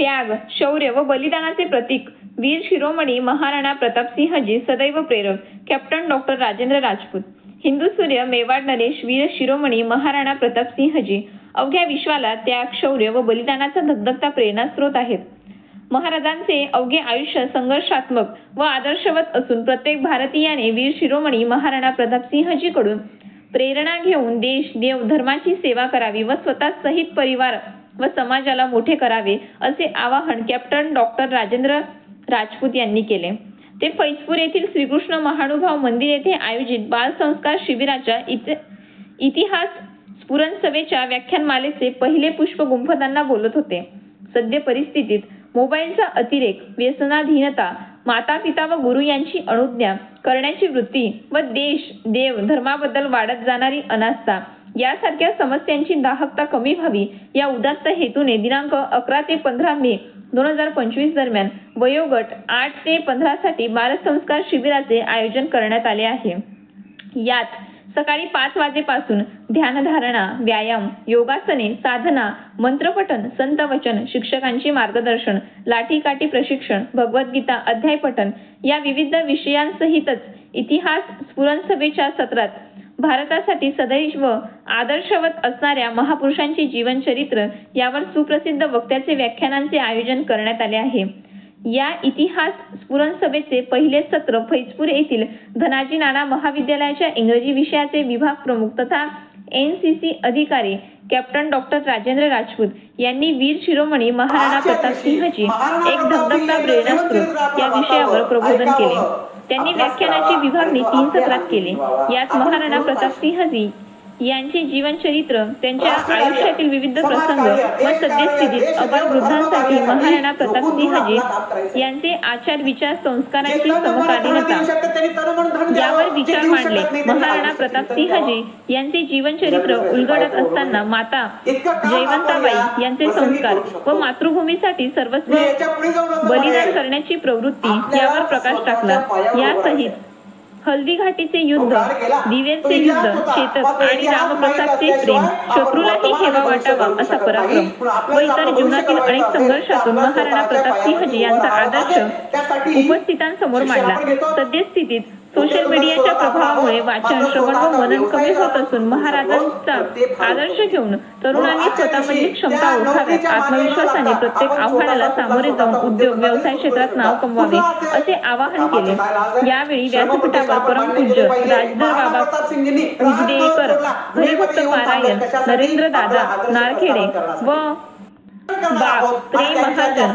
त्याग शौर्य व बलिदानाचे प्रतीक. वीर शिरोमणी महाराणा प्रतापसिंहजी सदैव प्रेरक. Captain doctor Rajendra Rajput. Hindu सूर्य मेवाड नरेश वीर शिरोमणी महाराणा प्रतापसिंहजी अवघ्या विश्वाला त्याग शौर्य व बलिदानाचा धगधगता प्रेरणा स्रोत आहेत. महाराजांचे अवघे आयुष्य संघर्षात्मक व आदर्शवत असून प्रत्येक भारतीयाने वीर शिरोमणी महाराणा प्रतापसिंहजीकडून प्रेरणा घेऊन देश देव धर्माची सेवा करावी व स्वतः सहित परिवार व समाजाला मोठे करावे असे आवाहन कॅप्टन डॉक्टर राजेंद्र राजपूत यांनी केले. ते फैजपूर येथील श्रीकृष्ण महानुभाव मंदिर येथे आयोजित बाल संस्कार शिबिराच्या इतिहास स्फुरण सभेच्या व्याख्यानमालेचे पहिले पुष्प गुंफताना बोलत होते. सद्य परिस्थितीत मोबाईलचा अतिरेक व्यसनाधीनता माता पिता व गुरु यांची अनुज्ञा करण्याची वृत्ती व देश देव धर्माबद्दल वाढत जाणारी अनास्था यासारख्या समस्यांची दाहकता कमी व्हावी. या उदात्त हेतूने दिनांक अकरा ते पंधरा मे दोन हजार पंचवीस दरम्यान वयोगट आठ ते पंधरा साठी बालसंस्कार शिबिराचे आयोजन करण्यात आले आहे. यात सकाळी पाच वाजेपासून ध्यानधारणा व्यायाम योगासने साधना मंत्रपठन संत वचन शिक्षकांचे मार्गदर्शन लाठीकाठी प्रशिक्षण भगवद्गीता अध्यायपठन या विविध विषयांसहितच इतिहास स्फुरण सभेच्या सत्रात भारतासाठी सदैव आदर्शवत असणाऱ्या महापुरुषांची जीवनचरित्र यावर सुप्रसिद्ध वक्त्याचे व्याख्यानांचे आयोजन करण्यात आले आहे. या इतिहास स्फुरण सभेचे पहिले सत्र फैजपूर येथील धनाजी नाना महाविद्यालयाच्या इंग्रजी विषयाचे विभाग प्रमुख तथा एन सी सी अधिकारी कॅप्टन डॉक्टर राजेंद्र राजपूत यांनी वीर शिरोमणी महाराणा प्रताप सिंहजी एक धगधगता प्रेरणास्त्रोत या विषयावर प्रबोधन केले. त्यांनी व्याख्यानाची विभागणी तीन सत्रात केली. यात महाराणा प्रताप सिंहजी यांचे जीवनचरित्र त्यांच्या आयुष्यातील विविध प्रसंग व सद्यस्थितीत अबाल वृद्धांसाठी महाराणा प्रताप सिंहजी यांचे आचार विचार संस्कारांची समकालीनता यावर विचार मांडले. महाराणा प्रताप सिंहजी यांचे जीवनचरित्र उलगडत असताना माता जयवंताबाई यांचे संस्कार व मातृभूमीसाठी सर्वस्व बलिदान करण्याची प्रवृत्ती यावर प्रकाश टाकला. यासहित हल्दी घाटीचे युद्ध दिवेचे युद्ध चेतक आणि रामप्रसादचे प्रेम शत्रूलाही ठेवा वाटावा असा पराक्रम. व इतर जीवनातील अनेक संघर्षातून महाराणा प्रताप सिंहजी यांचा आदर्श उपस्थितांसमोर मांडला. सद्यस्थितीत सोशल मीडियाच्या प्रभावामुळे वाचन श्रवण व मनन कमी होत असून महाराजांचा आदर्श घेऊन तरुणांनी स्वतःमधली क्षमता ओळखाव्यात आत्मविश्वासाने प्रत्येक आव्हानाला सामोरे जाऊन उद्योग व्यवसाय क्षेत्रात नाव कमवावे. असे आवाहन केले. यावेळी व्यासपीठावर परमपूज्य राजधर बाबा उजडेकर हरिभक्त पारायण नरेंद्र दादा नारखेडे व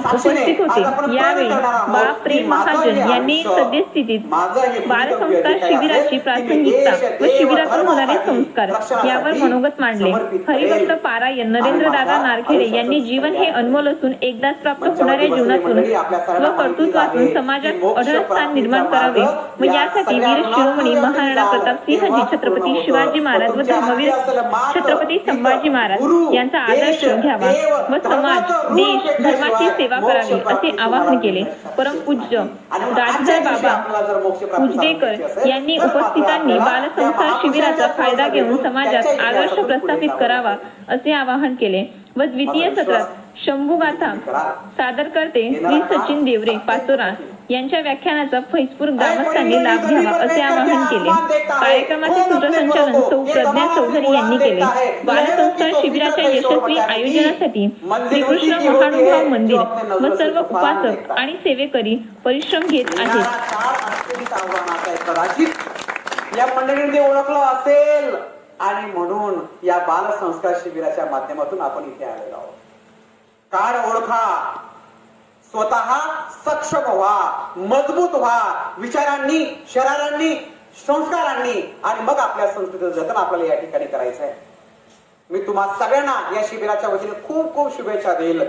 उपस्थित होते. यावेळी बाप प्रेम महाजन यांनी सद्यस्थितीत बालसंस्कार शिबिराची प्रासंगिकता व शिबिरातून होणारे संस्कार. यावर मनोगत मांडले. हरिभक्त पारायण नरेंद्र दादा नारखेडे यांनी जीवन हे अनमोल असून एकदाच प्राप्त होणाऱ्या जीवनातून व कर्तृत्वातून समाजात अढळ स्थान निर्माण करावे. व यासाठी वीर शिरोमणी महाराणा प्रताप सिंहजी छत्रपती शिवाजी महाराज व धर्मवीर छत्रपती संभाजी महाराज यांचा आदर्श घ्यावा. व समाज देश धर्माची सेवा करावी असे आवाहन केले. परमपूज्य राजधर बाबा उजडेकर यांनी उपस्थितांनी बालसंस्कार शिबिराचा फायदा घेऊन समाजात आदर्श प्रस्थापित करावा असे आवाहन केले. व द्वितीय सत्रात शंभूगाथा सादर करते श्री सचिन देवरे पाचोरा. यांच्या व्याख्यानाचा फैजपूर ग्रामस्थांनी लाभ घ्यावा असे आवाहन केले. कार्यक्रमाचे सूत्रसंचालन सौ प्रज्ञा चौधरी यांनी केले. बालसंस्कार शिबिराच्या यशस्वी आयोजनासाठी श्रीकृष्ण महानुभाव मंदिर व सर्व उपासक आणि सेवेकरी परिश्रम घेत आहेत. या मंडळीने ओळखलं असेल आणि म्हणून या बाल संस्कार शिबिराच्या माध्यमातून आपण इथे आलेलो आहोत. कार ओळखा. स्वतः सक्षम व्हा मजबूत व्हा. विचारांनी शरारांनी संस्कारांनी आणि मग आपल्या संस्कृतीचं जतन आपल्याला या ठिकाणी करायचं आहे. मी तुम्हा सगळ्यांना या शिबिराच्या वतीने खूप खूप शुभेच्छा देईल.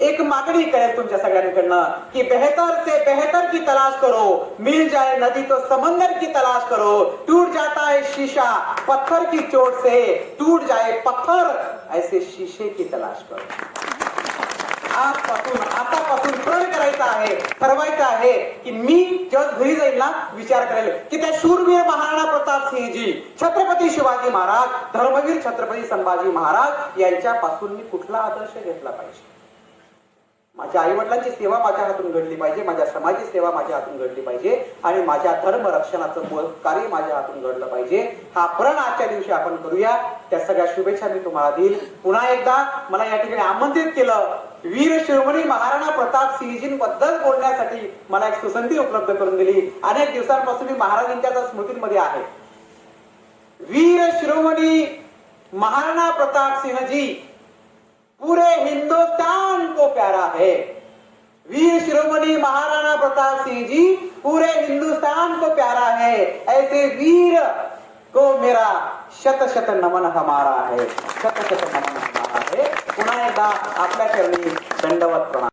एक मागणी करेल तुमच्या सगळ्यांकडनं की बेहतर से बेहतर की तलाश करो. मिल जाए नदी तो समंदर की तलाश करो. टूट जाता है शीशा पत्थर की चोट से टूट जाए पत्थर. ऐसे शीशे की तलाश करो. आजपासून आतापासून प्रण करायचा आहे ठरवायचं आहे की मी जेव्हा घरी जाईल ना विचार करेल की त्या शूरवीर महाराणा प्रताप सिंहजी छत्रपती शिवाजी महाराज धर्मवीर छत्रपती संभाजी महाराज यांच्यापासून मी कुठला आदर्श घेतला पाहिजे? माझ्या आई वडिलांची सेवा माझ्या हातून घडली पाहिजे माझ्या समाजाची सेवा माझ्या हातून घडली पाहिजे आणि माझ्या धर्म रक्षणाचं कार्य माझ्या हातून घडलं पाहिजे. हा प्रण आजच्या दिवशी आपण करूया. त्या सगळ्या शुभेच्छा मी तुम्हाला देईल. पुन्हा एकदा मला या ठिकाणी आमंत्रित केलं. वीर शिरोमणी महाराणा प्रताप सिंहजींबद्दल बोलण्यासाठी मला एक सुसंधी उपलब्ध करून दिली. अनेक दिवसांपासून मी महाराजांच्या स्मृतीमध्ये आहे. वीर शिरोमणी महाराणा प्रताप सिंह जी पूरे हिंदुस्तान को प्यारा है वीर शिरोमणि महाराणा प्रताप सिंह जी पूरे हिंदुस्तान को प्यारा है ऐसे वीर को मेरा शत शत नमन हमारा है शत शत नमन पुन्हा एकदा आपल्या चरणी दंडवत प्रणाम